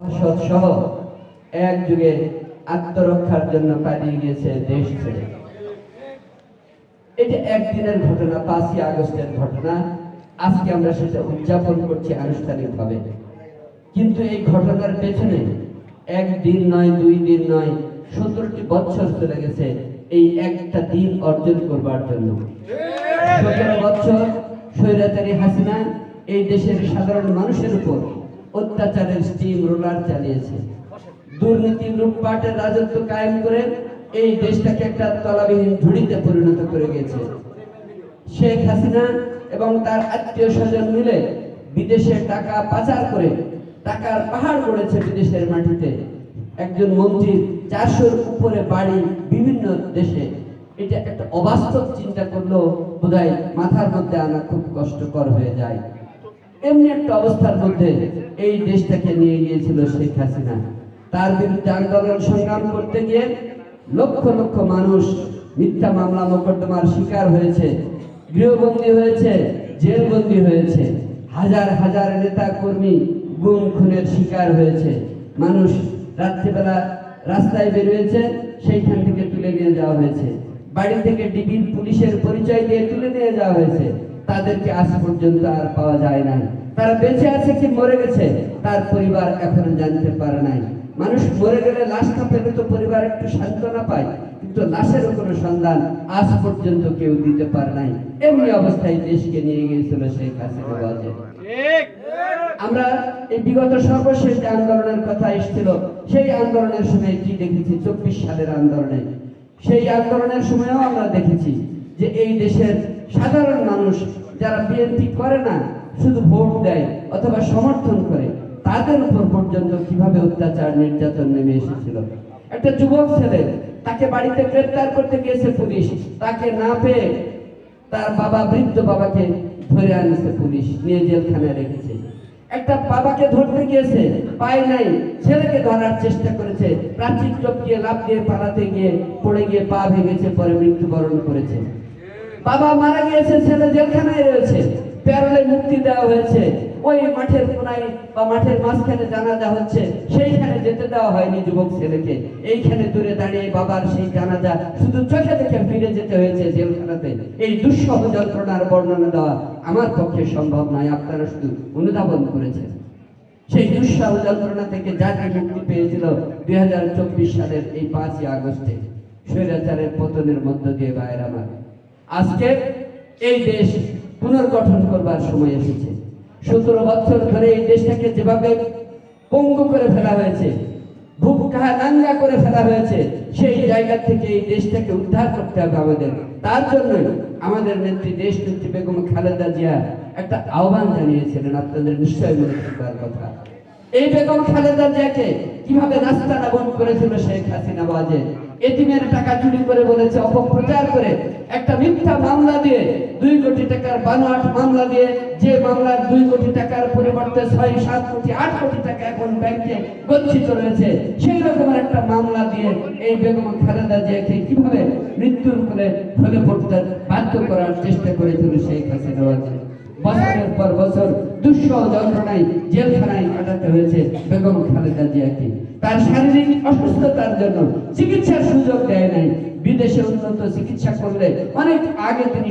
সংসদ সহ আত্মরক্ষার জন্য পালিয়ে গিয়েছে দেশ ছেড়ে। এটা একদিনের ঘটনা, পাঁচই আগস্টের ঘটনা। আজকে আমরা সেটা উদযাপন করছি আনুষ্ঠানিকভাবে। কিন্তু এই ঘটনার পেছনে নয়, দুই দিন নয়, সতেরোটি বছর চলে গেছে এই একটা দিন অর্জন করবার জন্য। সতেরো বছর স্বৈরাচারী হাসিনা এই দেশের সাধারণ মানুষের উপর অত্যাচারের স্টিম রোলার চালিয়েছে। দুর্নীতি লুটপাটের রাজত্ব কায়েম করে এই দেশটাকে একটা তলাবিহীন ঝুড়িতে পরিণত করে গেছে। শেখ হাসিনা এবং তার আত্মীয় স্বজন মিলে বিদেশে টাকা পাচার করে টাকার পাহাড় গড়েছে বিদেশের মাটিতে। একজন মন্ত্রীর চারশোর উপরে বাড়ি বিভিন্ন দেশে। এটা একটা অবাস্তব চিন্তা করলেও বোধহয় মাথার মধ্যে আনা খুব কষ্টকর হয়ে যায়। এমনি একটা অবস্থার মধ্যে এই দেশটাকে নিয়ে গিয়েছিল শেখ হাসিনা। তার বিরুদ্ধে আন্দোলন সংগ্রাম করতে গিয়ে লক্ষ লক্ষ মানুষ মিথ্যা মামলা মোকদ্দমার শিকার হয়েছে, গৃহবন্দী হয়েছে, জেলবন্দী হয়েছে। হাজার হাজার নেতা কর্মী গুম, খুনের শিকার হয়েছে। মানুষ রাত্রিবেলা রাস্তায় বেরিয়েছে, সেইখান থেকে তুলে নিয়ে যাওয়া হয়েছে। বাড়ি থেকে ডিবির পুলিশের পরিচয় দিয়ে তুলে নিয়ে যাওয়া হয়েছে। তাদেরকে আজ পর্যন্ত আর পাওয়া যায় না তারা বেঁচে আছে কি মরে গেছে তার পরিবার এখনও জানতে পারে নাই। মানুষ মরে গেলে লাশটা পেলে তো পরিবার একটু সান্ত্বনা পায় কিন্তু লাশেরও কোনো সন্ধান আজ পর্যন্ত কেউ দিতে পারে নাই। এমনি অবস্থায় দেশকে নিয়ে গিয়েছিল হাসিনা বাজে আমরা এই বিগত সর্বশেষ যে আন্দোলনের কথা এসেছিল সেই আন্দোলনের সময় কি দেখেছি? চব্বিশ সালের আন্দোলনে। সেই আন্দোলনের সময়ও আমরা দেখেছি যে এই দেশের সাধারণ মানুষ যারা বিএনপি করে না, শুধু ভোট দেয় অথবা সমর্থন করে, তাদের উপর পর্যন্ত কীভাবে অত্যাচার, নির্যাতন নেমে এসেছিল? একটা যুবক ছেলে, তাকে বাড়িতে গ্রেপ্তার করতে গিয়েছে পুলিশ। তাকে না পেয়ে তার বাবা, বৃদ্ধ বাবাকে ধরে আনছে পুলিশ, নিয়ে জেলখানায় রেখেছে। একটা বাবাকে ধরতে গিয়েছে, পায় নাই। ছেলেকে ধরার চেষ্টা করেছে, প্রাচীর টপকিয়ে লাভ দিয়ে পালাতে গিয়ে পড়ে গিয়ে পা ভেঙেছে, পরে মৃত্যুবরণ করেছে। বাবা মারা গিয়েছে, ছেলে জেলখানায় রয়েছে, প্যারোলে মুক্তি দেওয়া হয়েছে। ওই মাঠের কোনায় বা মাঠের মাঝখানে জানাজা হচ্ছে, সেইখানে যেতে দেওয়া হয়নি যুবক ছেলেকে। এইখানে দূরে দাঁড়িয়ে বাবার সেই জানাজা শুধু চোখে দেখে ফিরে যেতে হয়েছে জেলখানাতে। এই দুঃসহ যন্ত্রণার বর্ণনা দেওয়া আমার পক্ষে সম্ভব নয়, আপনারা শুধু অনুধাবন করেছেন। সেই দুঃসহ যন্ত্রণা থেকে জাতি মুক্তি পেয়েছিল দুই হাজার চব্বিশ সালের এই পাঁচই আগস্টে, স্বৈরাচারের পতনের মধ্য দিয়ে বাইরে আমার। আজকে এই দেশ পুনর্গঠন করবার সময় এসেছে। সতেরো বছর ধরে এই দেশটাকে যেভাবে পঙ্গু করে ফেলা হয়েছে বুক কাহা নাঙ্গা করে ফেলা হয়েছে, সেই জায়গা থেকে এই দেশটাকে উদ্ধার করতে হবে আমাদের। তার জন্যই আমাদের নেত্রী দেশ নেত্রী বেগম খালেদা জিয়া একটা আহ্বান জানিয়েছিলেন। আপনাদের নিশ্চয়ই মনে থাকবার কথা। এই বেগম খালেদা জিয়াকে কীভাবে রাস্তা বন্ধ করেছিল শেখ হাসিনা বাজে এতিমের টাকা চুরি করে বলেছে, অপপ্রচার করে। একটা মিথ্যা মামলা দিয়ে দুই কোটি টাকার বানোয়াট মামলা দিয়ে যে মামলার দুই কোটি টাকার পরিবর্তে ছয়, সাত কোটি, আট কোটি টাকা এখন ব্যাংকে গচ্ছিত রয়েছে, সেই রকমের একটা মামলা দিয়ে এই বেগম খালেদা জিয়াকে কীভাবে মৃত্যুর ফলে ফলে পড়তে বাধ্য করার চেষ্টা করেছিল শেখ হাসিনা বাজে বছরের পর বছর যন্ত্রণায় জেলখানায় কাটাতে হয়েছে বেগম খালেদা জিয়াকে। তার শারীরিক অসুস্থতার জন্য চিকিৎসার সুযোগ দেয় নাই। বিদেশে উন্নত চিকিৎসা করলে অনেক আগে তিনি